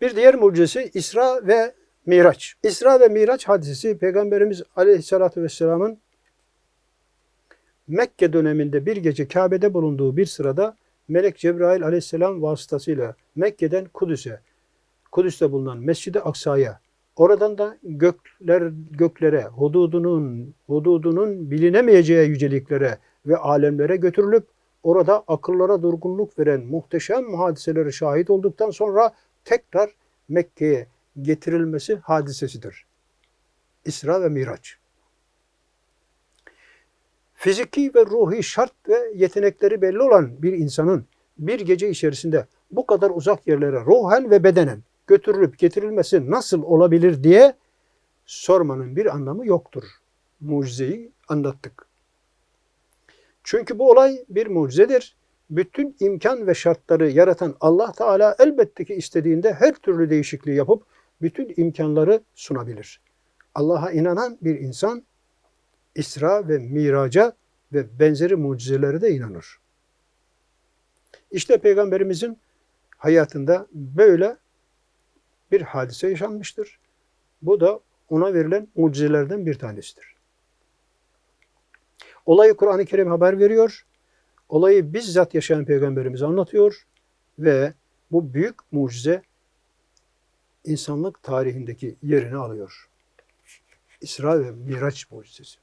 Bir diğer mucizesi İsra ve Miraç. İsra ve Miraç hadisesi Peygamberimiz Aleyhisselatü Vesselam'ın Mekke döneminde bir gece Kabe'de bulunduğu bir sırada Melek Cebrail Aleyhisselam vasıtasıyla Mekke'den Kudüs'e, Kudüs'te bulunan Mescid-i Aksa'ya, oradan da gökler göklere, hududunun hududunun bilinemeyeceği yüceliklere ve alemlere götürülüp orada akıllara durgunluk veren muhteşem hadiselere şahit olduktan sonra tekrar Mekke'ye getirilmesi hadisesidir. İsra ve Miraç. Fiziki ve ruhi şart ve yetenekleri belli olan bir insanın bir gece içerisinde bu kadar uzak yerlere ruhen ve bedenen götürülüp getirilmesi nasıl olabilir diye sormanın bir anlamı yoktur. Mucizeyi anlattık. Çünkü bu olay bir mucizedir. Bütün imkan ve şartları yaratan Allah Teala elbette ki istediğinde her türlü değişikliği yapıp bütün imkanları sunabilir. Allah'a inanan bir insan İsra ve Miraca ve benzeri mucizelere de inanır. İşte Peygamberimizin hayatında böyle bir hadise yaşanmıştır. Bu da ona verilen mucizelerden bir tanesidir. Olayı Kur'an-ı Kerim haber veriyor. Olayı bizzat yaşayan Peygamberimiz anlatıyor ve bu büyük mucize insanlık tarihindeki yerini alıyor. İsra ve Miraç mucizesi.